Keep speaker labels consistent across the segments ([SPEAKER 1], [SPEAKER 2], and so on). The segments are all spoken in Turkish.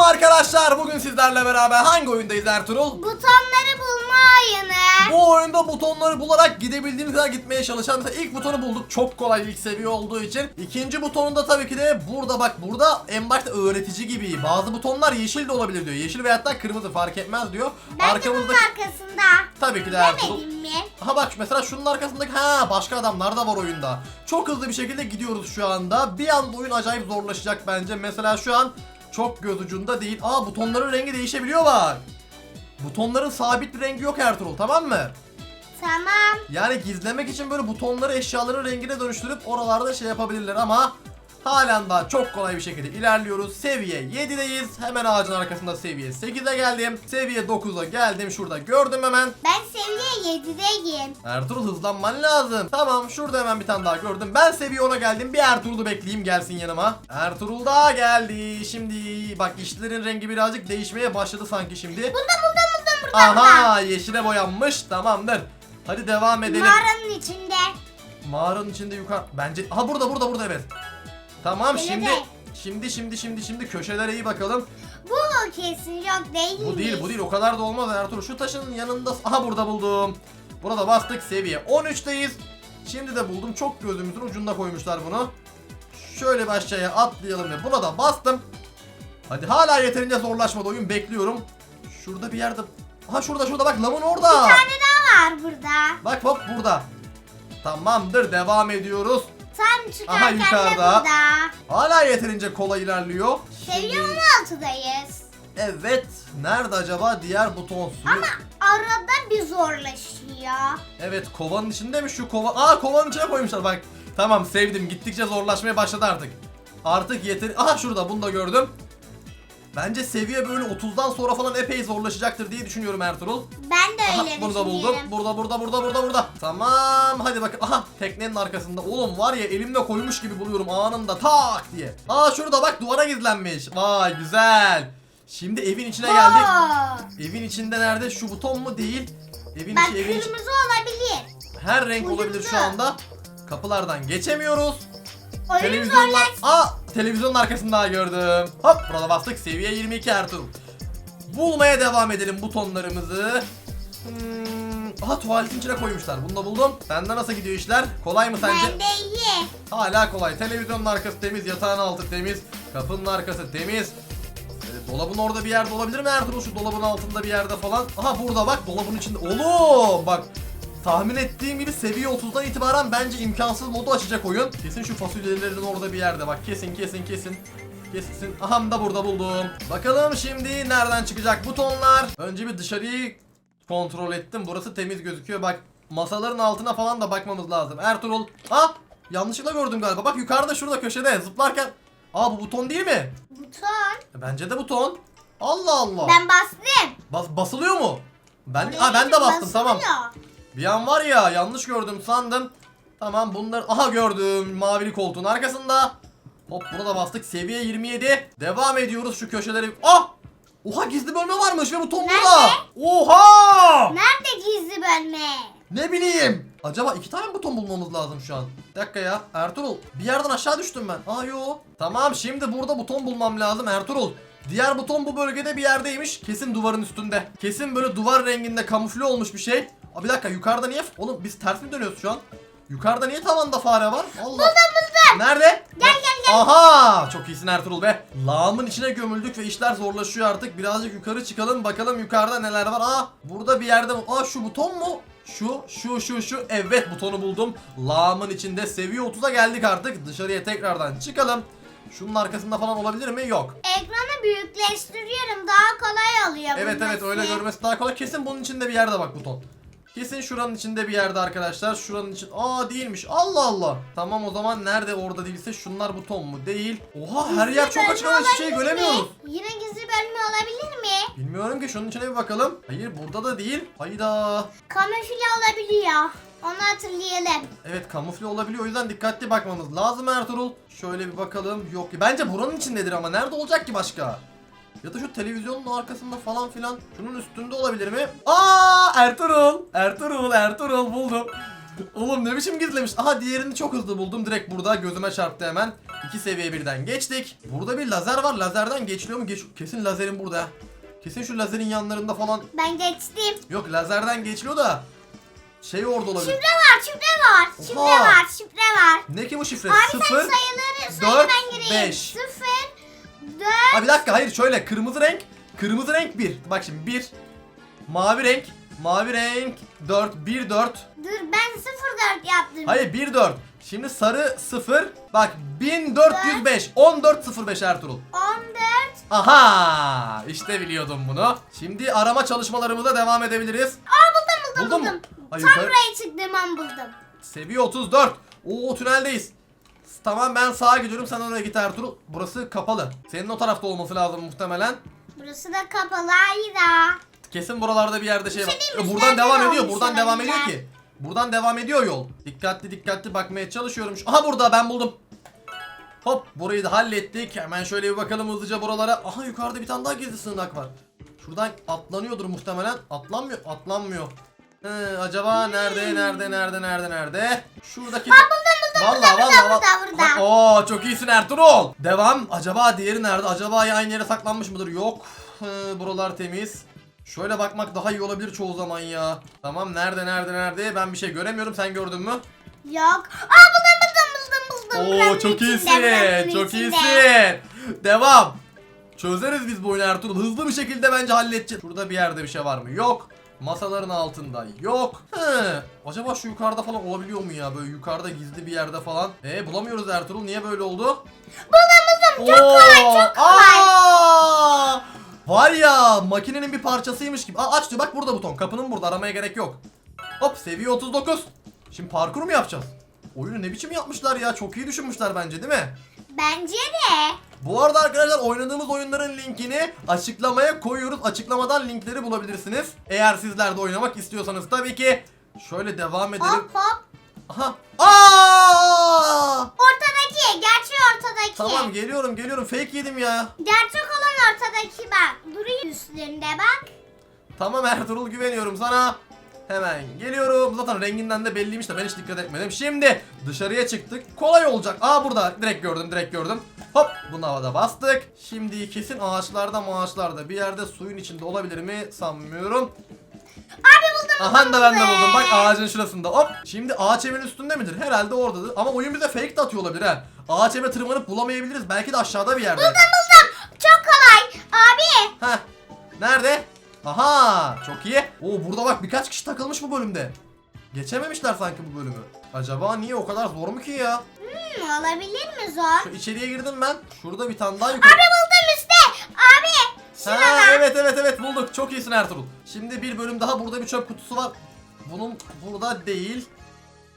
[SPEAKER 1] Selam arkadaşlar. Bugün sizlerle beraber hangi oyundayız Ertuğrul?
[SPEAKER 2] Butonları bulma oyunu.
[SPEAKER 1] Bu oyunda butonları bularak gidebildiğimiz kadar gitmeye çalışan mesela ilk butonu bulduk. Çok kolay ilk seviye olduğu için. İkinci butonunda tabii ki de burada bak burada en başta öğretici gibi. Bazı butonlar yeşil de olabilir diyor. Yeşil veya da kırmızı fark etmez diyor.
[SPEAKER 2] Ben de
[SPEAKER 1] Arkamızda
[SPEAKER 2] bunun arkasında.
[SPEAKER 1] tabii ki de Ertuğrul. Ha bak mesela şunun arkasındaki ha başka adamlar da var oyunda. Çok hızlı bir şekilde gidiyoruz şu anda. Bir anda oyun acayip zorlaşacak bence. Mesela şu an çok göz ucunda değil. Aa butonların rengi değişebiliyor bak. Butonların sabit bir rengi yok Ertuğrul tamam mı?
[SPEAKER 2] Tamam.
[SPEAKER 1] Yani gizlemek için böyle butonları eşyaların rengine dönüştürüp oralarda şey yapabilirler ama halen daha çok kolay bir şekilde ilerliyoruz. Seviye 7'deyiz. Hemen ağacın arkasında seviye 8'e geldim. Seviye 9'a geldim. Şurada gördüm hemen.
[SPEAKER 2] Ben seviye 7'deyim.
[SPEAKER 1] Ertuğrul hızlanman lazım. Tamam şurada hemen bir tane daha gördüm. Ben seviye 10'a geldim. Bir Ertuğrul'u bekleyeyim gelsin yanıma. Ertuğrul da geldi. Şimdi bak işlerin rengi birazcık değişmeye başladı sanki şimdi.
[SPEAKER 2] Burada burada burada burada.
[SPEAKER 1] Aha yeşile boyanmış. Tamamdır. Hadi devam edelim.
[SPEAKER 2] Mağaranın içinde.
[SPEAKER 1] Mağaranın içinde yukarı. Bence aha burada burada burada evet. Tamam
[SPEAKER 2] Öyle
[SPEAKER 1] şimdi
[SPEAKER 2] de.
[SPEAKER 1] şimdi şimdi şimdi şimdi köşelere iyi bakalım.
[SPEAKER 2] Bu kesin yok değil
[SPEAKER 1] Bu değil bu değil o kadar da olmaz Ertuğrul. Şu taşın yanında aha burada buldum. Buna da bastık seviye 13'teyiz. Şimdi de buldum. Çok gözümüzün ucunda koymuşlar bunu. Şöyle bir aşağıya atlayalım ve buna da bastım. Hadi hala yeterince zorlaşmadı oyun bekliyorum. Şurada bir yerde. Aha şurada şurada bak lavın orada.
[SPEAKER 2] Bir tane daha var burada.
[SPEAKER 1] Bak hop burada. Tamamdır devam ediyoruz.
[SPEAKER 2] Tam çıkarken
[SPEAKER 1] Aha,
[SPEAKER 2] de
[SPEAKER 1] yukarıda.
[SPEAKER 2] burada.
[SPEAKER 1] Hala yeterince kolay ilerliyor.
[SPEAKER 2] Seviye
[SPEAKER 1] Şimdi-
[SPEAKER 2] 16'dayız.
[SPEAKER 1] Evet. Nerede acaba diğer buton suyu?
[SPEAKER 2] Ama arada bir zorlaşıyor.
[SPEAKER 1] Evet kovanın içinde mi şu kova? Aa kovanın içine koymuşlar bak. Tamam sevdim. Gittikçe zorlaşmaya başladı artık. Artık yeter. Aha şurada bunu da gördüm. Bence seviye böyle 30'dan sonra falan epey zorlaşacaktır diye düşünüyorum Ertuğrul.
[SPEAKER 2] Ben de
[SPEAKER 1] Aha
[SPEAKER 2] öyle
[SPEAKER 1] bunu da buldum.
[SPEAKER 2] düşünüyorum.
[SPEAKER 1] Burada burada burada burada burada. Tamam hadi bakın. Aha teknenin arkasında. Oğlum var ya elimle koymuş gibi buluyorum anında tak diye. Aa şurada bak duvara gizlenmiş. Vay güzel. Şimdi evin içine geldik. Evin içinde nerede? Şu buton mu değil? Evin
[SPEAKER 2] Bak
[SPEAKER 1] içi evin içi.
[SPEAKER 2] kırmızı olabilir.
[SPEAKER 1] Her renk olabilir şu anda. Kapılardan geçemiyoruz.
[SPEAKER 2] Oyun
[SPEAKER 1] Televizyonlar...
[SPEAKER 2] zorlaş.
[SPEAKER 1] Aa televizyonun arkasında gördüm. Hop burada bastık. Seviye 22 Ertuğrul. Bulmaya devam edelim butonlarımızı. Hmm, aha tuvaletin içine koymuşlar. Bunu da buldum. Sende nasıl gidiyor işler? Kolay mı sence?
[SPEAKER 2] Ben de iyi.
[SPEAKER 1] Hala kolay. Televizyonun arkası temiz, yatağın altı temiz, kapının arkası temiz. Ee, dolabın orada bir yerde olabilir mi Ertuğrul? Şu dolabın altında bir yerde falan. Aha burada bak dolabın içinde. Oğlum bak. Tahmin ettiğim gibi seviye 30'dan itibaren bence imkansız modu açacak oyun. Kesin şu fasulyelerin orada bir yerde bak. Kesin kesin kesin. Kesin. Aha da burada buldum. Bakalım şimdi nereden çıkacak butonlar. Önce bir dışarıyı kontrol ettim. Burası temiz gözüküyor. Bak masaların altına falan da bakmamız lazım. Ertuğrul. Ah yanlışlıkla gördüm galiba. Bak yukarıda şurada köşede zıplarken. Aa bu buton değil mi?
[SPEAKER 2] Buton.
[SPEAKER 1] E, Bence de buton. Allah Allah.
[SPEAKER 2] Ben bastım.
[SPEAKER 1] Bas- basılıyor mu? Ben ha ben de bastım tamam. Bir an var ya yanlış gördüm sandım. Tamam bunlar aha gördüm mavili koltuğun arkasında. Hop buna da bastık seviye 27. Devam ediyoruz şu köşeleri. Ah! Oha gizli bölme varmış ve buton burada. Oha!
[SPEAKER 2] Nerede gizli bölme?
[SPEAKER 1] Ne bileyim. Acaba iki tane buton bulmamız lazım şu an. Bir dakika ya. Ertuğrul bir yerden aşağı düştüm ben. Aa yo. Tamam şimdi burada buton bulmam lazım Ertuğrul. Diğer buton bu bölgede bir yerdeymiş. Kesin duvarın üstünde. Kesin böyle duvar renginde kamufle olmuş bir şey. Aa bir dakika yukarıda niye? Oğlum biz ters mi dönüyoruz şu an? Yukarıda niye tavanda fare var? Allah. Buldum buldum. Nerede?
[SPEAKER 2] Gel gel gel.
[SPEAKER 1] Aha! Çok iyisin Ertuğrul be. Lağımın içine gömüldük ve işler zorlaşıyor artık. Birazcık yukarı çıkalım bakalım yukarıda neler var. Aa burada bir yerde Aa şu buton mu? Şu, şu, şu, şu. Evet butonu buldum. Lağımın içinde seviye 30'a geldik artık. Dışarıya tekrardan çıkalım. Şunun arkasında falan olabilir mi? Yok.
[SPEAKER 2] Ekranı büyükleştiriyorum. Daha kolay oluyor
[SPEAKER 1] Evet evet öyle görmesi daha kolay. Kesin bunun içinde bir yerde bak buton. Kesin şuranın içinde bir yerde arkadaşlar. Şuranın için. Aa değilmiş. Allah Allah. Tamam o zaman nerede orada değilse şunlar buton mu? Değil. Oha her
[SPEAKER 2] Gizli
[SPEAKER 1] yer çok açık ama hiçbir şey göremiyoruz.
[SPEAKER 2] Yine gizli bölme olabilir mi?
[SPEAKER 1] Bilmiyorum ki şunun içine bir bakalım. Hayır burada da değil. Hayda.
[SPEAKER 2] Kamufle olabiliyor. Onu hatırlayalım.
[SPEAKER 1] Evet kamufle olabiliyor o yüzden dikkatli bakmamız lazım Ertuğrul. Şöyle bir bakalım. Yok ki bence buranın içindedir ama nerede olacak ki başka? Ya da şu televizyonun arkasında falan filan. Şunun üstünde olabilir mi? Aa Ertuğrul. Ertuğrul Ertuğrul buldum. Oğlum ne biçim gizlemiş. Aha diğerini çok hızlı buldum. Direkt burada gözüme çarptı hemen. İki seviye birden geçtik. Burada bir lazer var. Lazerden geçiliyor mu? Geç... Kesin lazerin burada. Kesin şu lazerin yanlarında falan.
[SPEAKER 2] Ben geçtim.
[SPEAKER 1] Yok lazerden geçiliyor da. Şey orada olabilir.
[SPEAKER 2] Şifre var, şifre var. Şifre
[SPEAKER 1] Oha.
[SPEAKER 2] var, şifre var.
[SPEAKER 1] Ne ki bu şifre?
[SPEAKER 2] Abi sen
[SPEAKER 1] Sıfır.
[SPEAKER 2] sayıları
[SPEAKER 1] dört,
[SPEAKER 2] sayı ben gireyim.
[SPEAKER 1] beş.
[SPEAKER 2] Sıfır, dört.
[SPEAKER 1] Ha bir dakika hayır şöyle kırmızı renk. Kırmızı renk 1. Bak şimdi 1. Mavi renk. Mavi renk 4. 1 4.
[SPEAKER 2] Dur ben sıfır dört yaptım.
[SPEAKER 1] Hayır 1 4. Şimdi sarı 0. Bak 1405. 1405 Ertuğrul.
[SPEAKER 2] On dört.
[SPEAKER 1] Aha! İşte biliyordum bunu. Şimdi arama çalışmalarımıza devam edebiliriz.
[SPEAKER 2] Aa buldum buldum
[SPEAKER 1] Buldun mu?
[SPEAKER 2] buldum.
[SPEAKER 1] Ay,
[SPEAKER 2] Tam
[SPEAKER 1] yukarı-
[SPEAKER 2] buraya çıktığım an buldum.
[SPEAKER 1] Seviye 34. Oo tüneldeyiz. Tamam ben sağa gidiyorum sen oraya git Ertuğrul. Burası kapalı. Senin o tarafta olması lazım muhtemelen.
[SPEAKER 2] Burası da kapalı Ayda.
[SPEAKER 1] Kesin buralarda bir yerde şey
[SPEAKER 2] Bir
[SPEAKER 1] var.
[SPEAKER 2] şey mi?
[SPEAKER 1] Buradan devam ediyor. Buradan devam ediyor ki. Buradan devam ediyor yol. Dikkatli dikkatli bakmaya çalışıyorum. Aha burada ben buldum. Hop burayı da hallettik. Hemen şöyle bir bakalım hızlıca buralara. Aha yukarıda bir tane daha gizli sığınak var. Şuradan atlanıyordur muhtemelen. Atlanmıyor. Atlanmıyor. He, acaba nerede nerede nerede nerede nerede? Şuradaki...
[SPEAKER 2] Buldum buldum.
[SPEAKER 1] Vallahi
[SPEAKER 2] burada,
[SPEAKER 1] vallahi
[SPEAKER 2] burada,
[SPEAKER 1] vallahi.
[SPEAKER 2] burada.
[SPEAKER 1] Oo çok iyisin Ertuğrul. Devam. Acaba diğeri nerede? Acaba ya aynı yere saklanmış mıdır? Yok. Ee, buralar temiz. Şöyle bakmak daha iyi olabilir çoğu zaman ya. Tamam nerede nerede nerede? Ben bir şey göremiyorum. Sen gördün mü?
[SPEAKER 2] Yok. Aa buldum buldum buldum buldum.
[SPEAKER 1] Oo
[SPEAKER 2] Buranın
[SPEAKER 1] çok
[SPEAKER 2] içinde,
[SPEAKER 1] iyisin.
[SPEAKER 2] buranın
[SPEAKER 1] Çok
[SPEAKER 2] içinde.
[SPEAKER 1] iyisin. Devam. Çözeriz biz bu oyunu Ertuğrul. Hızlı bir şekilde bence halledeceğiz. Şurada bir yerde bir şey var mı? Yok. Masaların altında yok. He. Acaba şu yukarıda falan olabiliyor mu ya? Böyle yukarıda gizli bir yerde falan. E bulamıyoruz Ertuğrul. Niye böyle oldu?
[SPEAKER 2] Buldum. Çok kolay çok kolay.
[SPEAKER 1] Aa! Var ya makinenin bir parçasıymış gibi. Aa, aç diyor bak burada buton. Kapının burada aramaya gerek yok. Hop seviye 39. Şimdi parkur mu yapacağız? Oyunu ne biçim yapmışlar ya? Çok iyi düşünmüşler bence değil mi?
[SPEAKER 2] Bence de.
[SPEAKER 1] Bu arada arkadaşlar oynadığımız oyunların linkini açıklamaya koyuyoruz. Açıklamadan linkleri bulabilirsiniz. Eğer sizler de oynamak istiyorsanız tabii ki. Şöyle devam edelim.
[SPEAKER 2] Hop hop.
[SPEAKER 1] Aha. Aa!
[SPEAKER 2] Ortadaki. Gerçi ortadaki.
[SPEAKER 1] Tamam geliyorum geliyorum. Fake yedim ya.
[SPEAKER 2] Gerçek olan ortadaki bak. Duruyor üstünde bak.
[SPEAKER 1] Tamam Ertuğrul güveniyorum sana. Hemen geliyorum. Zaten renginden de belliymiş de ben hiç dikkat etmedim. Şimdi dışarıya çıktık. Kolay olacak. Aa burada. Direkt gördüm direkt gördüm. Hop bunu havada bastık. Şimdi kesin ağaçlarda ağaçlarda bir yerde suyun içinde olabilir mi sanmıyorum.
[SPEAKER 2] Abi buldum
[SPEAKER 1] Aha da ben de buldum. Bak ağacın şurasında. Hop. Şimdi ağaç evin üstünde midir? Herhalde oradadır. Ama oyun bize fake de atıyor olabilir ha. Ağaç eve tırmanıp bulamayabiliriz. Belki de aşağıda bir yerde.
[SPEAKER 2] Buldum buldum. Çok kolay. Abi.
[SPEAKER 1] Heh. Nerede? Aha çok iyi. Oo burada bak birkaç kişi takılmış bu bölümde. Geçememişler sanki bu bölümü. Acaba niye o kadar zor mu ki ya?
[SPEAKER 2] Hmm, olabilir mi zor?
[SPEAKER 1] Şu içeriye girdim ben. Şurada bir tane daha yukarı.
[SPEAKER 2] Abi buldum üstte. Abi.
[SPEAKER 1] Ha
[SPEAKER 2] Şurada.
[SPEAKER 1] evet evet evet bulduk. Çok iyisin Ertuğrul. Şimdi bir bölüm daha burada bir çöp kutusu var. Bunun burada değil.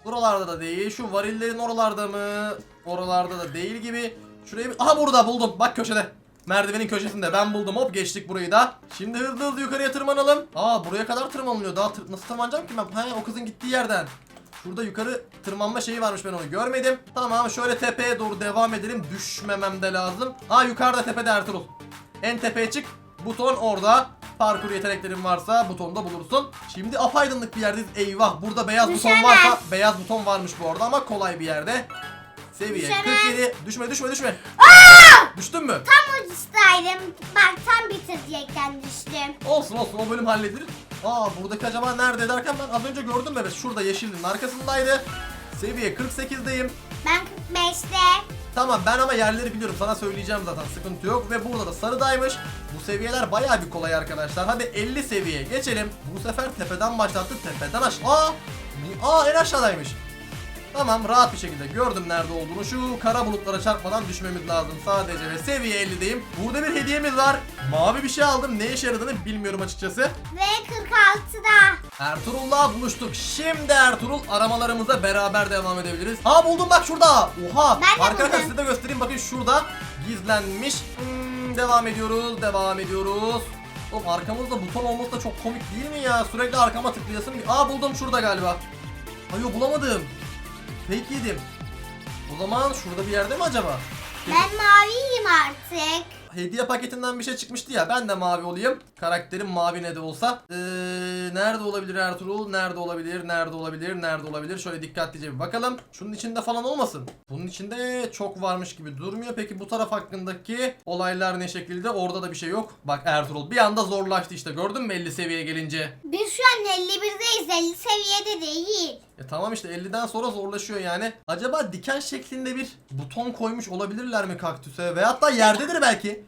[SPEAKER 1] Buralarda da değil. Şu varillerin oralarda mı? Oralarda da değil gibi. Şuraya bir... Aha burada buldum. Bak köşede. Merdivenin köşesinde. Ben buldum. Hop geçtik burayı da. Şimdi hızlı hızlı yukarıya tırmanalım. Aa buraya kadar tırmanılıyor. Daha tır- nasıl tırmanacağım ki ben? He o kızın gittiği yerden. Şurada yukarı tırmanma şeyi varmış ben onu görmedim. Tamam şöyle tepeye doğru devam edelim. Düşmemem de lazım. Aa yukarıda tepede Ertuğrul. En tepeye çık. Buton orada. Parkur yeteneklerin varsa butonda bulursun. Şimdi apaydınlık bir yerdeyiz. Eyvah burada beyaz buton
[SPEAKER 2] Düşemez.
[SPEAKER 1] varsa beyaz buton varmış bu arada ama kolay bir yerde. Seviye
[SPEAKER 2] Düşemez.
[SPEAKER 1] 47. Düşme düşme düşme. Düştün mü?
[SPEAKER 2] Tam ucustaydım. Bak tam bitirecekten düştüm.
[SPEAKER 1] Olsun olsun o bölüm halledilir. Aa buradaki acaba nerede derken ben az önce gördüm evet şurada yeşilin arkasındaydı. Seviye 48'deyim.
[SPEAKER 2] Ben 45'te.
[SPEAKER 1] Tamam ben ama yerleri biliyorum sana söyleyeceğim zaten sıkıntı yok ve burada da sarıdaymış. Bu seviyeler bayağı bir kolay arkadaşlar. Hadi 50 seviyeye geçelim. Bu sefer tepeden başlattı tepeden aşağı. Aa, aa en aşağıdaymış. Tamam rahat bir şekilde gördüm nerede olduğunu. Şu kara bulutlara çarpmadan düşmemiz lazım sadece ve seviye 50'deyim. Burada bir hediyemiz var. Mavi bir şey aldım. Ne işe yaradığını bilmiyorum açıkçası.
[SPEAKER 2] Ve 46'da.
[SPEAKER 1] Ertuğrul'la buluştuk. Şimdi Ertuğrul aramalarımıza beraber devam edebiliriz. Ha buldum bak şurada. Oha.
[SPEAKER 2] Ben de
[SPEAKER 1] Arkadaşlar size de göstereyim bakın şurada gizlenmiş. Hmm, devam ediyoruz. Devam ediyoruz. Oğlum arkamızda buton olması da çok komik değil mi ya? Sürekli arkama tıklayasım. Aa buldum şurada galiba. Ay yok bulamadım. Fake yedim. O zaman şurada bir yerde mi acaba?
[SPEAKER 2] Ben maviyim artık.
[SPEAKER 1] hediye paketinden bir şey çıkmıştı ya. Ben de mavi olayım. Karakterim mavi ne de olsa. Ee, nerede olabilir Ertuğrul? Nerede olabilir? Nerede olabilir? Nerede olabilir? Şöyle dikkatlice bir bakalım. Şunun içinde falan olmasın. Bunun içinde çok varmış gibi durmuyor. Peki bu taraf hakkındaki olaylar ne şekilde? Orada da bir şey yok. Bak Ertuğrul bir anda zorlaştı işte. Gördün mü 50 seviyeye gelince?
[SPEAKER 2] Biz şu an 51'deyiz. 50 seviyede değil.
[SPEAKER 1] E tamam işte 50'den sonra zorlaşıyor yani. Acaba diken şeklinde bir buton koymuş olabilirler mi kaktüse? Veyahut da yerdedir belki.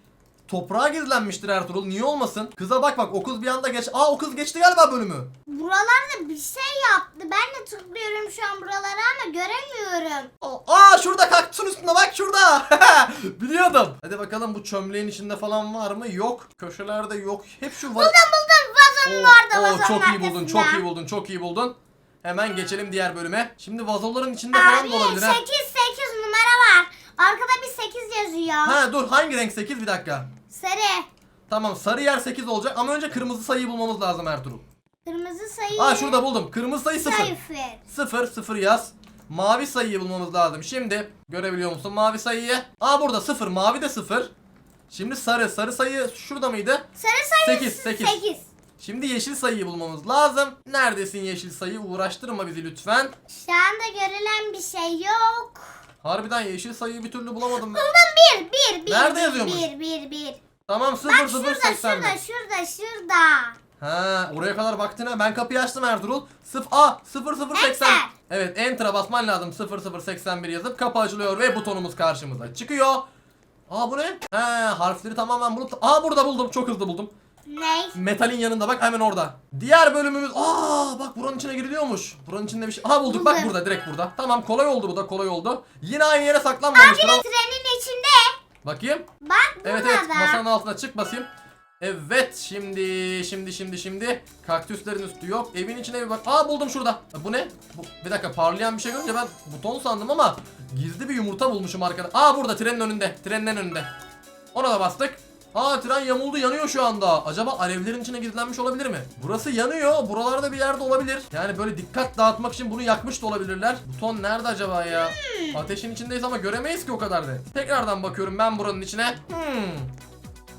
[SPEAKER 1] Toprağa gizlenmiştir Ertuğrul. Niye olmasın? Kıza bak bak o kız bir anda geç. Aa o kız geçti galiba bölümü.
[SPEAKER 2] Buralarda bir şey yaptı. Ben de tıklıyorum şu an buralara ama göremiyorum.
[SPEAKER 1] Aa şurada kaktüsün üstünde bak şurada. Biliyordum. Hadi bakalım bu çömleğin içinde falan var mı? Yok. Köşelerde yok. Hep şu var.
[SPEAKER 2] Buldum buldum. Vazonun
[SPEAKER 1] Oo,
[SPEAKER 2] orada.
[SPEAKER 1] oo,
[SPEAKER 2] Vazonun
[SPEAKER 1] çok iyi buldun, çok iyi buldun, çok iyi buldun. Hemen geçelim diğer bölüme. Şimdi vazoların içinde falan
[SPEAKER 2] Abi
[SPEAKER 1] da olabilir ha.
[SPEAKER 2] 8 8 numara var. Arkada bir 8 yazıyor.
[SPEAKER 1] Ha dur hangi renk 8 bir dakika.
[SPEAKER 2] Sarı.
[SPEAKER 1] Tamam sarı yer 8 olacak ama önce kırmızı sayıyı bulmamız lazım Ertuğrul.
[SPEAKER 2] Kırmızı sayı.
[SPEAKER 1] Aa şurada buldum. Kırmızı sayı 0.
[SPEAKER 2] Sayfır.
[SPEAKER 1] 0 0 yaz. Mavi sayıyı bulmamız lazım. Şimdi görebiliyor musun mavi sayıyı? Aa burada 0 mavi de 0. Şimdi sarı sarı sayı şurada mıydı?
[SPEAKER 2] Sarı sayı
[SPEAKER 1] Sekiz, sekiz.
[SPEAKER 2] 8.
[SPEAKER 1] Şimdi yeşil sayıyı bulmamız lazım. Neredesin yeşil sayı? Uğraştırma bizi lütfen.
[SPEAKER 2] Şu anda görülen bir şey yok.
[SPEAKER 1] Harbiden yeşil sayıyı bir türlü bulamadım ben.
[SPEAKER 2] Buldum 1 1 1.
[SPEAKER 1] Nerede yazıyormuş?
[SPEAKER 2] 1 1 1.
[SPEAKER 1] Tamam 0
[SPEAKER 2] Bak
[SPEAKER 1] 0
[SPEAKER 2] şurada
[SPEAKER 1] 81.
[SPEAKER 2] şurada şurada şurada.
[SPEAKER 1] Ha, oraya kadar baktın ha. Ben kapıyı açtım Ertuğrul. Sıf A 0080.
[SPEAKER 2] Enter.
[SPEAKER 1] Evet, enter'a basman lazım. 0081 yazıp kapı açılıyor ve butonumuz karşımıza çıkıyor. Aa bu ne? He, harfleri tamamen bulup Aa burada buldum. Çok hızlı buldum.
[SPEAKER 2] Ne?
[SPEAKER 1] Metalin yanında bak hemen orada. Diğer bölümümüz Aa bak buranın içine giriliyormuş. Buranın içinde bir şey. Aha bulduk bak
[SPEAKER 2] Buldum.
[SPEAKER 1] burada direkt burada. Tamam kolay oldu bu da kolay oldu. Yine aynı yere saklanmamıştır ama.
[SPEAKER 2] İçinde.
[SPEAKER 1] Bakayım.
[SPEAKER 2] Bak burada
[SPEAKER 1] Evet evet
[SPEAKER 2] da.
[SPEAKER 1] masanın altına çık basayım. Evet şimdi şimdi şimdi şimdi kaktüslerin üstü yok. Evin içine bir bak. Aa buldum şurada. Bu ne? Bu, bir dakika parlayan bir şey görünce ben buton sandım ama gizli bir yumurta bulmuşum arkada. Aa burada trenin önünde. Trenin en önünde. Ona da bastık. Aa tren yamuldu yanıyor şu anda. Acaba alevlerin içine gizlenmiş olabilir mi? Burası yanıyor. Buralarda bir yerde olabilir. Yani böyle dikkat dağıtmak için bunu yakmış da olabilirler. Buton nerede acaba ya? Ateşin içindeyiz ama göremeyiz ki o kadar da. Tekrardan bakıyorum ben buranın içine. Hmm.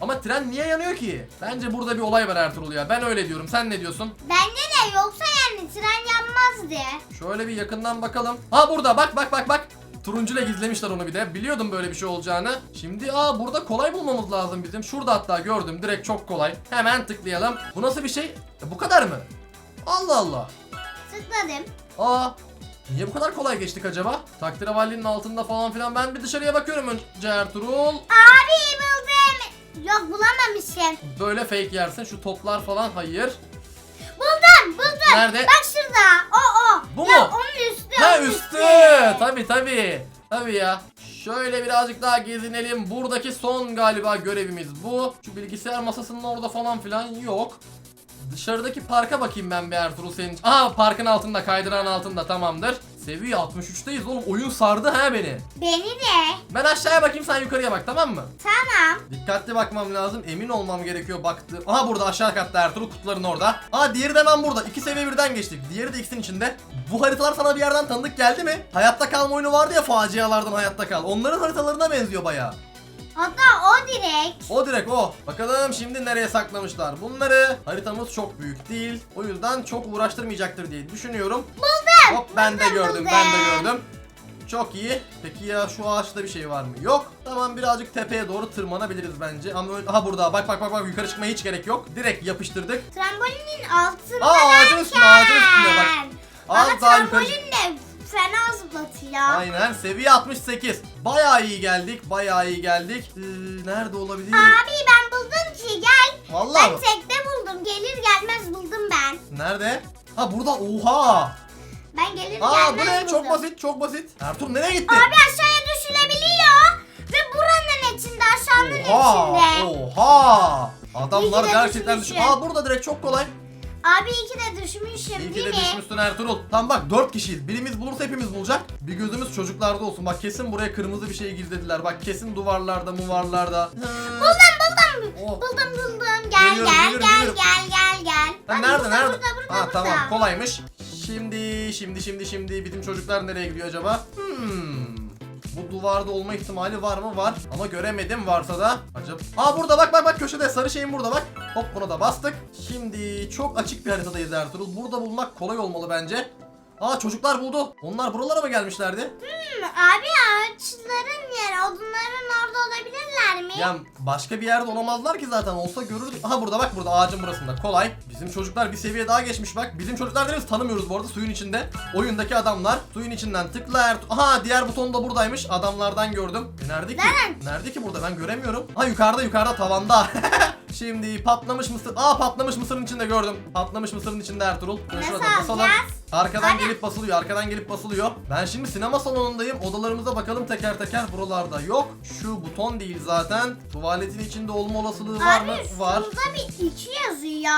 [SPEAKER 1] Ama tren niye yanıyor ki? Bence burada bir olay var Ertuğrul ya. Ben öyle diyorum. Sen ne diyorsun?
[SPEAKER 2] Bence de yoksa yani tren yanmazdı.
[SPEAKER 1] Şöyle bir yakından bakalım. Ha burada bak bak bak bak. Turuncuyla gizlemişler onu bir de. Biliyordum böyle bir şey olacağını. Şimdi aa burada kolay bulmamız lazım bizim. Şurada hatta gördüm. Direkt çok kolay. Hemen tıklayalım. Bu nasıl bir şey? E, bu kadar mı? Allah Allah.
[SPEAKER 2] Tıkladım.
[SPEAKER 1] Aa Niye bu kadar kolay geçtik acaba? Takdirevallinin altında falan filan. Ben bir dışarıya bakıyorum önce Ertuğrul.
[SPEAKER 2] Abi buldum. Yok bulamamışım.
[SPEAKER 1] Böyle fake yersin. Şu toplar falan hayır.
[SPEAKER 2] Buldum buldum.
[SPEAKER 1] Nerede?
[SPEAKER 2] Bak şurada. O o.
[SPEAKER 1] Bu
[SPEAKER 2] ya,
[SPEAKER 1] mu?
[SPEAKER 2] onun üstü.
[SPEAKER 1] Ha
[SPEAKER 2] onun
[SPEAKER 1] üstü. Tabi tabi. Tabi ya. Şöyle birazcık daha gezinelim. Buradaki son galiba görevimiz bu. Şu bilgisayar masasının orada falan filan yok. Dışarıdaki parka bakayım ben bir Ertuğrul senin. Aa parkın altında kaydıran altında tamamdır. Seviye 63'teyiz oğlum oyun sardı ha beni.
[SPEAKER 2] Beni de.
[SPEAKER 1] Ben aşağıya bakayım sen yukarıya bak tamam mı?
[SPEAKER 2] Tamam.
[SPEAKER 1] Dikkatli bakmam lazım. Emin olmam gerekiyor baktı. Aha burada aşağı katta Ertuğrul kutuların orada. Aa diğeri de hemen burada. İki seviye birden geçtik. Diğeri de ikisinin içinde. Bu haritalar sana bir yerden tanıdık geldi mi? Hayatta kalma oyunu vardı ya facialardan hayatta kal. Onların haritalarına benziyor baya.
[SPEAKER 2] Hatta o direkt.
[SPEAKER 1] O direkt o. Bakalım şimdi nereye saklamışlar bunları. Haritamız çok büyük değil. O yüzden çok uğraştırmayacaktır diye düşünüyorum.
[SPEAKER 2] Buldum.
[SPEAKER 1] Hop ben de
[SPEAKER 2] buldum,
[SPEAKER 1] gördüm
[SPEAKER 2] buldum.
[SPEAKER 1] ben de gördüm. Çok iyi. Peki ya şu ağaçta bir şey var mı? Yok. Tamam birazcık tepeye doğru tırmanabiliriz bence. Ama ön- aha burada bak bak bak bak yukarı çıkmaya hiç gerek yok. Direkt yapıştırdık.
[SPEAKER 2] Trambolinin altında
[SPEAKER 1] Aa ağacın üstünde ağacın üstünde bak.
[SPEAKER 2] Ama
[SPEAKER 1] Az daha yukarı.
[SPEAKER 2] trambolin zıplatıyor.
[SPEAKER 1] Aynen seviye 68. Bayağı iyi geldik. Bayağı iyi geldik. Ee, nerede olabilir?
[SPEAKER 2] Abi ben buldum ki gel.
[SPEAKER 1] Vallahi
[SPEAKER 2] ben tekte buldum. Gelir gelmez buldum ben.
[SPEAKER 1] Nerede? Ha burada oha.
[SPEAKER 2] Ben gelir
[SPEAKER 1] Aa bu
[SPEAKER 2] gelmez
[SPEAKER 1] ne?
[SPEAKER 2] buldum.
[SPEAKER 1] Çok basit çok basit. Ertuğrul nereye gitti?
[SPEAKER 2] Abi aşağıya düşülebiliyor. Ve buranın içinde aşağının
[SPEAKER 1] Oha!
[SPEAKER 2] içinde.
[SPEAKER 1] Oha! Adamlar gerçekten düşün. Aa burada direkt çok kolay.
[SPEAKER 2] Abi iyi ki de düşmüşüm
[SPEAKER 1] İyi ki
[SPEAKER 2] değil
[SPEAKER 1] de
[SPEAKER 2] mi?
[SPEAKER 1] düşmüşsün Ertuğrul. Tamam bak dört kişiyiz. Birimiz bulursa hepimiz bulacak. Bir gözümüz çocuklarda olsun. Bak kesin buraya kırmızı bir şey gizlediler. Bak kesin duvarlarda muvarlarda.
[SPEAKER 2] Buldum buldum.
[SPEAKER 1] Oh.
[SPEAKER 2] Buldum buldum. Gel
[SPEAKER 1] Geliyorum,
[SPEAKER 2] gel
[SPEAKER 1] geliyorum,
[SPEAKER 2] gel
[SPEAKER 1] geliyorum.
[SPEAKER 2] gel gel gel.
[SPEAKER 1] Ha,
[SPEAKER 2] Bak,
[SPEAKER 1] nerede
[SPEAKER 2] burada,
[SPEAKER 1] nerede?
[SPEAKER 2] Burada burada
[SPEAKER 1] ha
[SPEAKER 2] burada.
[SPEAKER 1] tamam kolaymış. Şimdi şimdi şimdi şimdi bizim çocuklar nereye gidiyor acaba? Hmm. Bu duvarda olma ihtimali var mı? Var. Ama göremedim varsa da. Acaba. Aa burada bak bak bak köşede sarı şeyin burada bak. Hop buna da bastık. Şimdi çok açık bir haritadayız Ertuğrul. Burada bulmak kolay olmalı bence. Aa çocuklar buldu. Onlar buralara mı gelmişlerdi?
[SPEAKER 2] Hmm, abi ağaçların yeri odunların orada olabilirler mi?
[SPEAKER 1] Ya başka bir yerde olamazlar ki zaten. Olsa görürdük. Aha burada bak burada ağacın burasında. Kolay. Bizim çocuklar bir seviye daha geçmiş bak. Bizim çocuklar deriz tanımıyoruz bu arada suyun içinde. Oyundaki adamlar. Suyun içinden tıkla Ertuğ- Aha diğer buton da buradaymış. Adamlardan gördüm. E, nerede ki?
[SPEAKER 2] Nerede
[SPEAKER 1] ki burada? Ben göremiyorum. Ha yukarıda yukarıda tavanda. Şimdi patlamış mısır. Aa patlamış mısırın içinde gördüm. Patlamış mısırın içinde Ertuğrul. Şöyle
[SPEAKER 2] Nasıl
[SPEAKER 1] şurada basalım.
[SPEAKER 2] alacağız?
[SPEAKER 1] Arkadan
[SPEAKER 2] Abi.
[SPEAKER 1] gelip basılıyor. Arkadan gelip basılıyor. Ben şimdi sinema salonundayım. Odalarımıza bakalım teker teker. Buralarda yok. Şu buton değil zaten. Tuvaletin içinde olma olasılığı var mı?
[SPEAKER 2] Abi
[SPEAKER 1] Var.
[SPEAKER 2] şurada bir iki yazıyor.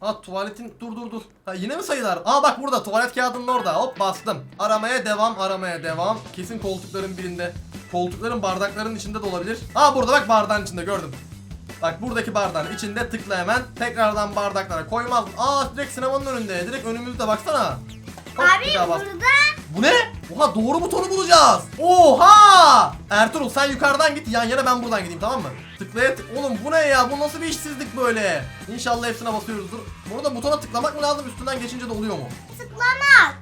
[SPEAKER 1] Ha tuvaletin dur dur dur. Ha yine mi sayılar? Aa bak burada tuvalet kağıdının orada. Hop bastım. Aramaya devam, aramaya devam. Kesin koltukların birinde. Koltukların bardakların içinde de olabilir. Aa burada bak bardağın içinde gördüm. Bak buradaki bardağın içinde tıkla hemen. Tekrardan bardaklara koymaz. Aa direkt sinemanın önünde. Direkt önümüzde baksana. Hop, bir
[SPEAKER 2] Abi
[SPEAKER 1] daha bas.
[SPEAKER 2] burada
[SPEAKER 1] Bu ne? Oha doğru butonu bulacağız. Oha! Ertuğrul sen yukarıdan git yan yana ben buradan gideyim tamam mı? Tıklaya tık. Oğlum bu ne ya? Bu nasıl bir işsizlik böyle? İnşallah hepsine basıyoruzdur. Burada butona tıklamak mı lazım? Üstünden geçince de oluyor mu?
[SPEAKER 2] tıklamak.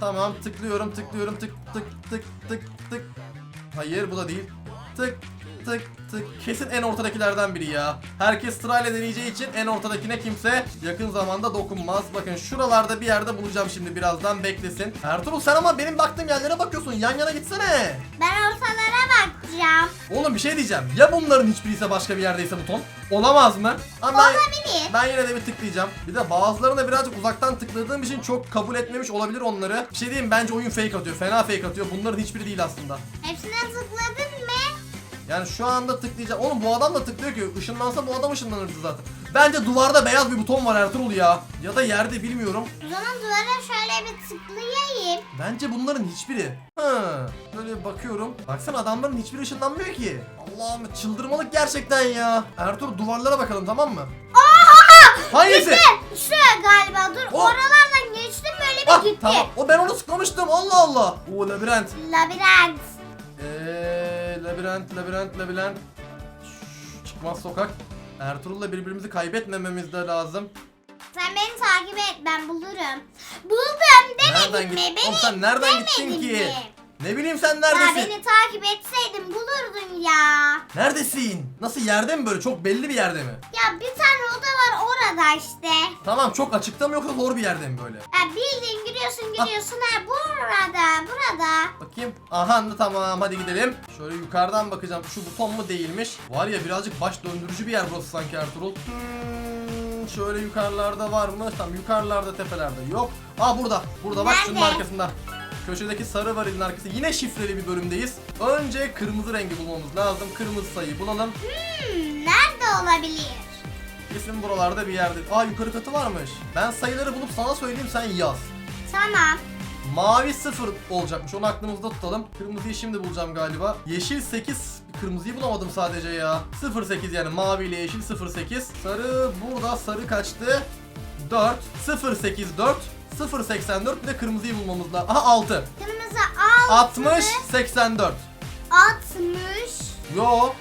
[SPEAKER 1] Tamam tıklıyorum tıklıyorum tık tık tık tık tık. Hayır bu da değil. Tık tık tık. Kesin en ortadakilerden biri ya. Herkes sırayla deneyeceği için en ortadakine kimse yakın zamanda dokunmaz. Bakın şuralarda bir yerde bulacağım şimdi birazdan beklesin. Ertuğrul sen ama benim baktığım yerlere bakıyorsun. Yan yana gitsene.
[SPEAKER 2] Ben ortalara bakacağım.
[SPEAKER 1] Oğlum bir şey diyeceğim. Ya bunların hiçbiri ise başka bir yerdeyse buton? Olamaz mı? Ama ben,
[SPEAKER 2] Olabilir.
[SPEAKER 1] ben yine de bir tıklayacağım. Bir de bazılarına birazcık uzaktan tıkladığım için çok kabul etmemiş olabilir onları. Bir şey diyeyim bence oyun fake atıyor. Fena fake atıyor. Bunların hiçbiri değil aslında.
[SPEAKER 2] Hepsine tıkladın mı?
[SPEAKER 1] Yani şu anda tıklayacağım. Oğlum bu adam da tıklıyor ki. Işınlansa bu adam ışınlanırdı zaten. Bence duvarda beyaz bir buton var Ertuğrul ya. Ya da yerde bilmiyorum.
[SPEAKER 2] O zaman duvara şöyle bir tıklayayım.
[SPEAKER 1] Bence bunların hiçbiri. Hı. Böyle bakıyorum. Baksana adamların hiçbiri ışınlanmıyor ki. Allah'ım çıldırmalık gerçekten ya. Ertuğrul duvarlara bakalım tamam mı? Hangisi?
[SPEAKER 2] Şu galiba dur
[SPEAKER 1] O-
[SPEAKER 2] oralardan geçtim böyle bir
[SPEAKER 1] Ah
[SPEAKER 2] gitti.
[SPEAKER 1] tamam. O ben onu sıklamıştım. Allah Allah. O labirent.
[SPEAKER 2] Labirent.
[SPEAKER 1] Labirent labirent labirent. Şşş, Çıkmaz sokak. Ertuğrul'la birbirimizi kaybetmememiz de lazım.
[SPEAKER 2] Sen beni takip et ben bulurum. Buldum
[SPEAKER 1] Nereden
[SPEAKER 2] demedin mi?
[SPEAKER 1] git-
[SPEAKER 2] Beni
[SPEAKER 1] Oğlum sen nereden gittin ki?
[SPEAKER 2] mi?
[SPEAKER 1] Ne bileyim sen
[SPEAKER 2] Ya
[SPEAKER 1] neredesin?
[SPEAKER 2] beni takip etseydin bulurdun ya.
[SPEAKER 1] Neredesin? Nasıl yerde mi böyle? Çok belli bir yerde mi?
[SPEAKER 2] Ya bir tane oda var orada işte.
[SPEAKER 1] Tamam çok açıkta mı yoksa zor bir yerde mi böyle?
[SPEAKER 2] Ya bildiğin giriyorsun giriyorsun ha burada burada.
[SPEAKER 1] Bakayım. Aha da tamam hadi gidelim. Şöyle yukarıdan bakacağım. Şu buton mu değilmiş? Var ya birazcık baş döndürücü bir yer burası sanki Ertuğrul. Hmm, şöyle yukarılarda var mı? Tamam yukarılarda tepelerde yok. Aa burada. Burada bak şunun
[SPEAKER 2] Nerede?
[SPEAKER 1] arkasında. Köşedeki sarı varilin arkası. Yine şifreli bir bölümdeyiz. Önce kırmızı rengi bulmamız lazım. Kırmızı sayıyı bulalım.
[SPEAKER 2] Hmm, nerede olabilir?
[SPEAKER 1] Kesin buralarda bir yerde. Aa yukarı katı varmış. Ben sayıları bulup sana söyleyeyim sen yaz.
[SPEAKER 2] Tamam.
[SPEAKER 1] Mavi 0 olacakmış. Onu aklımızda tutalım. Kırmızıyı şimdi bulacağım galiba. Yeşil 8. Kırmızıyı bulamadım sadece ya. 08 yani mavi ile yeşil 08. Sarı burada sarı kaçtı? 4. 084. 084 bir de kırmızıyı bulmamız lazım. Aha 6.
[SPEAKER 2] Kırmızı 6.
[SPEAKER 1] 60 84.
[SPEAKER 2] 60.
[SPEAKER 1] Yo.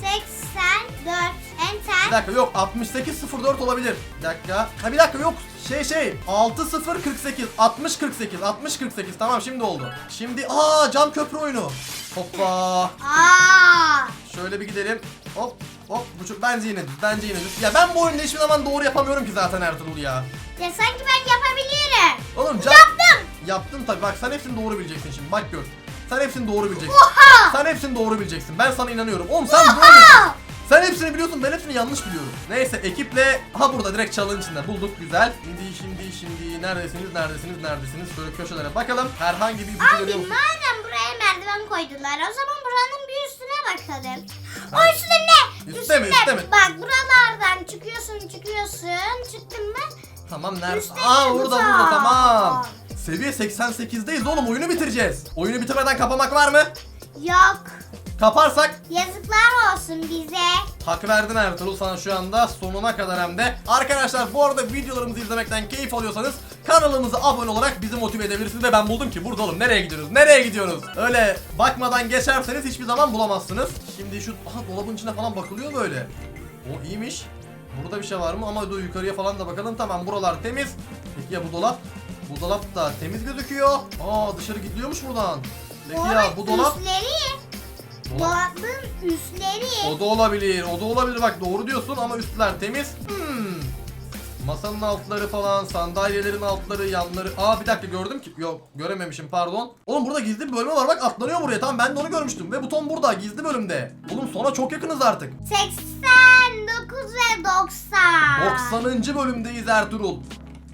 [SPEAKER 2] 84.
[SPEAKER 1] Bir
[SPEAKER 2] Enter.
[SPEAKER 1] dakika yok 68 04 olabilir. Bir dakika. Ha bir dakika yok. Şey şey 60 48 60 48 60 48 tamam şimdi oldu. Şimdi aa cam köprü oyunu. Hoppa.
[SPEAKER 2] Aa.
[SPEAKER 1] Şöyle bir gidelim. Hop hop bu çok bence yine. Bence yine. Ya ben bu oyunda hiçbir zaman doğru yapamıyorum ki zaten Ertuğrul ya.
[SPEAKER 2] Ya sanki ben yapabilirim.
[SPEAKER 1] Oğlum cam...
[SPEAKER 2] Yaptım.
[SPEAKER 1] Yaptın tabii bak sen hepsini doğru bileceksin şimdi bak gör. Sen hepsini doğru bileceksin.
[SPEAKER 2] Oha.
[SPEAKER 1] Sen hepsini doğru bileceksin. Ben sana inanıyorum. Oğlum sen böyle
[SPEAKER 2] Oha.
[SPEAKER 1] Sen hepsini biliyorsun ben hepsini yanlış biliyorum. Neyse ekiple ha burada direkt challenge içinde bulduk güzel. Şimdi şimdi şimdi neredesiniz neredesiniz neredesiniz şöyle köşelere bakalım. Herhangi bir ipucu
[SPEAKER 2] Abi
[SPEAKER 1] görüyor musun?
[SPEAKER 2] madem buraya merdiven koydular o zaman buranın bir üstüne bakalım. O
[SPEAKER 1] Ha.
[SPEAKER 2] üstünde.
[SPEAKER 1] Üstte mi, üstte mi?
[SPEAKER 2] Bak buralardan çıkıyorsun çıkıyorsun. Çıktım ben.
[SPEAKER 1] Tamam nerede?
[SPEAKER 2] Üstte
[SPEAKER 1] Aa
[SPEAKER 2] mi?
[SPEAKER 1] burada
[SPEAKER 2] Uzak.
[SPEAKER 1] burada tamam. Seviye 88'deyiz oğlum oyunu bitireceğiz. Oyunu bitirmeden kapamak var mı?
[SPEAKER 2] Yok.
[SPEAKER 1] Kaparsak
[SPEAKER 2] Yazıklar olsun bize.
[SPEAKER 1] Hak verdin Ertuğrul sana şu anda sonuna kadar hem de. Arkadaşlar bu arada videolarımızı izlemekten keyif alıyorsanız kanalımıza abone olarak bizi motive edebilirsiniz ve ben buldum ki burada oğlum nereye gidiyoruz nereye gidiyoruz öyle bakmadan geçerseniz hiçbir zaman bulamazsınız. Şimdi şu aha dolabın içine falan bakılıyor böyle. O iyiymiş. Burada bir şey var mı? Ama dur yukarıya falan da bakalım. Tamam buralar temiz. Peki ya bu dolap? Bu dolap da temiz gözüküyor. Aa dışarı gidiyormuş buradan. Peki ya bu dolap?
[SPEAKER 2] Üstleri. Dolabın üstleri.
[SPEAKER 1] O da olabilir. O da olabilir. Bak doğru diyorsun ama üstler temiz. Hmm. Masanın altları falan, sandalyelerin altları, yanları. Aa bir dakika gördüm ki. Yok görememişim pardon. Oğlum burada gizli bir bölme var bak atlanıyor buraya. Tamam ben de onu görmüştüm. Ve buton burada gizli bölümde. Oğlum sona çok yakınız artık.
[SPEAKER 2] 89 ve 90.
[SPEAKER 1] 90. bölümdeyiz Ertuğrul.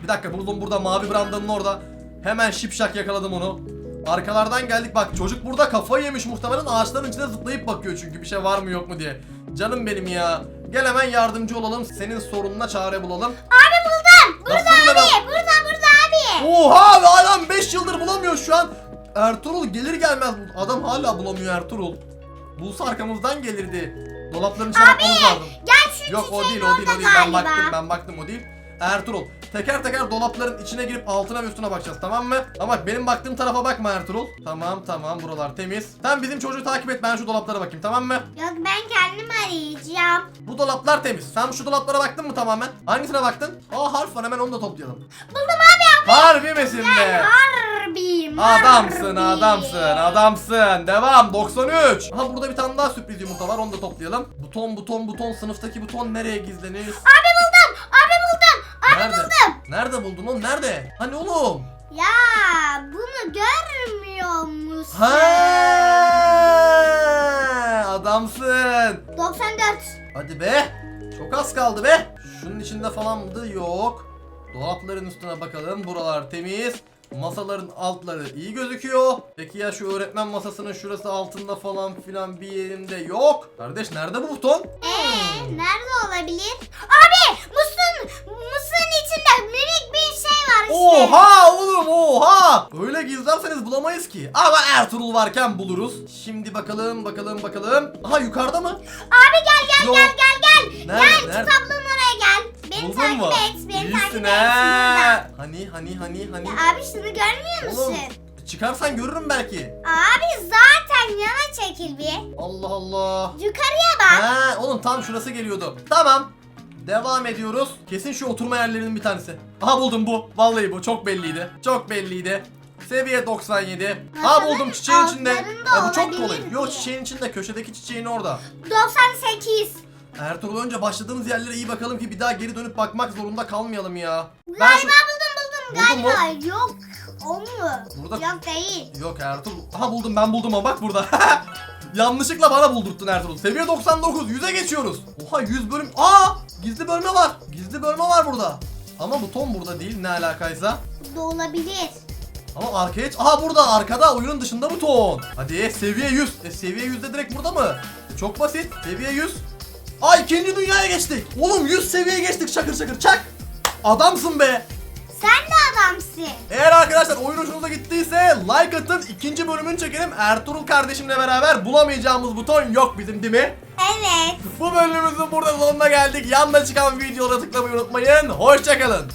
[SPEAKER 1] Bir dakika buldum burada mavi brandanın orada. Hemen şipşak yakaladım onu. Arkalardan geldik bak çocuk burada kafayı yemiş muhtemelen ağaçların içine zıplayıp bakıyor çünkü bir şey var mı yok mu diye. Canım benim ya. Gel hemen yardımcı olalım. Senin sorununa çare bulalım.
[SPEAKER 2] Abi buldum. Burada
[SPEAKER 1] Nasıl
[SPEAKER 2] abi. Burada burada abi.
[SPEAKER 1] Oha be adam 5 yıldır bulamıyor şu an. Ertuğrul gelir gelmez adam hala bulamıyor Ertuğrul. Bulsa arkamızdan gelirdi. Dolapların içine lazım.
[SPEAKER 2] Gel şu
[SPEAKER 1] Yok o değil o değil o değil ben
[SPEAKER 2] galiba.
[SPEAKER 1] baktım ben baktım o değil. Ertuğrul teker teker dolapların içine girip altına ve üstüne bakacağız tamam mı? Ama benim baktığım tarafa bakma Ertuğrul. Tamam tamam buralar temiz. Sen bizim çocuğu takip et ben şu dolaplara bakayım tamam mı?
[SPEAKER 2] Yok ben kendim arayacağım.
[SPEAKER 1] Bu dolaplar temiz. Sen şu dolaplara baktın mı tamamen? Hangisine baktın? Aa harf var hemen onu da toplayalım.
[SPEAKER 2] Buldum abi abi.
[SPEAKER 1] Harbi misin be?
[SPEAKER 2] Harbiyim.
[SPEAKER 1] Adamsın adamsın adamsın. Devam 93. Aha burada bir tane daha sürpriz yumurta var onu da toplayalım. Buton buton buton sınıftaki buton nereye gizlenir?
[SPEAKER 2] Abi
[SPEAKER 1] Nerede?
[SPEAKER 2] buldum.
[SPEAKER 1] Nerede buldun oğlum? Nerede? Hani oğlum?
[SPEAKER 2] Ya bunu görmüyor musun?
[SPEAKER 1] Ha, adamsın.
[SPEAKER 2] 94.
[SPEAKER 1] Hadi be. Çok az kaldı be. Şunun içinde falan mıydı? Yok. Dolapların üstüne bakalım. Buralar temiz. Masaların altları iyi gözüküyor. Peki ya şu öğretmen masasının şurası altında falan filan bir yerinde yok. Kardeş nerede bu buton?
[SPEAKER 2] Ee, nerede olabilir? Abi musun musun içinde minik bir şey var işte.
[SPEAKER 1] Oha oğlum oha. Öyle gizlerseniz bulamayız ki. Ama Ertuğrul varken buluruz. Şimdi bakalım bakalım bakalım. Aha yukarıda mı?
[SPEAKER 2] Abi gel gel
[SPEAKER 1] Yok.
[SPEAKER 2] gel gel gel.
[SPEAKER 1] Nerede,
[SPEAKER 2] gel
[SPEAKER 1] nerede?
[SPEAKER 2] kitaplığın oraya gel. Beni
[SPEAKER 1] Buldun
[SPEAKER 2] takip
[SPEAKER 1] mu?
[SPEAKER 2] et. Beni takip et.
[SPEAKER 1] he.
[SPEAKER 2] burada.
[SPEAKER 1] Hani hani hani hani.
[SPEAKER 2] Ya abi şunu görmüyor musun?
[SPEAKER 1] Oğlum çıkarsan görürüm belki.
[SPEAKER 2] Abi zaten yana çekil bir.
[SPEAKER 1] Allah Allah.
[SPEAKER 2] Yukarıya bak.
[SPEAKER 1] Ha oğlum tam şurası geliyordu. Tamam. Devam ediyoruz. Kesin şu oturma yerlerinin bir tanesi. Aha buldum bu. Vallahi bu çok belliydi. Çok belliydi. Seviye 97. Aha
[SPEAKER 2] Masanın
[SPEAKER 1] buldum çiçeğin içinde. Ha, bu çok kolay. Yok çiçeğin içinde köşedeki çiçeğin orada.
[SPEAKER 2] 98.
[SPEAKER 1] Ertuğrul önce başladığımız yerlere iyi bakalım ki bir daha geri dönüp bakmak zorunda kalmayalım ya. Ben
[SPEAKER 2] Galiba
[SPEAKER 1] şu...
[SPEAKER 2] buldum buldum
[SPEAKER 1] Buldun mu?
[SPEAKER 2] galiba. Yok. O mu?
[SPEAKER 1] Burada-
[SPEAKER 2] Yok değil.
[SPEAKER 1] Yok Ertuğrul. Aha buldum ben buldum ama bak burada. Yanlışlıkla bana buldurttun Ertuğrul. Seviye 99. 100'e geçiyoruz. Oha 100 bölüm. Aa! Gizli bölme var. Gizli bölme var burada. Ama buton burada değil ne alakaysa.
[SPEAKER 2] Bu da olabilir.
[SPEAKER 1] Ama arkaya... Aha burada arkada oyunun dışında buton. Hadi seviye 100. E seviye 100'de direkt burada mı? E, çok basit. Seviye 100. Aa ikinci dünyaya geçtik. Oğlum 100 seviyeye geçtik şakır şakır çak. Adamsın be.
[SPEAKER 2] Sen de adamsın.
[SPEAKER 1] Eğer arkadaşlar oyun hoşunuza gittiyse like atın ikinci bölümünü çekelim. Ertuğrul kardeşimle beraber bulamayacağımız buton yok bizim değil mi?
[SPEAKER 2] Evet.
[SPEAKER 1] Bu bölümümüzün burada sonuna geldik. Yanına çıkan videolara tıklamayı unutmayın. Hoşçakalın.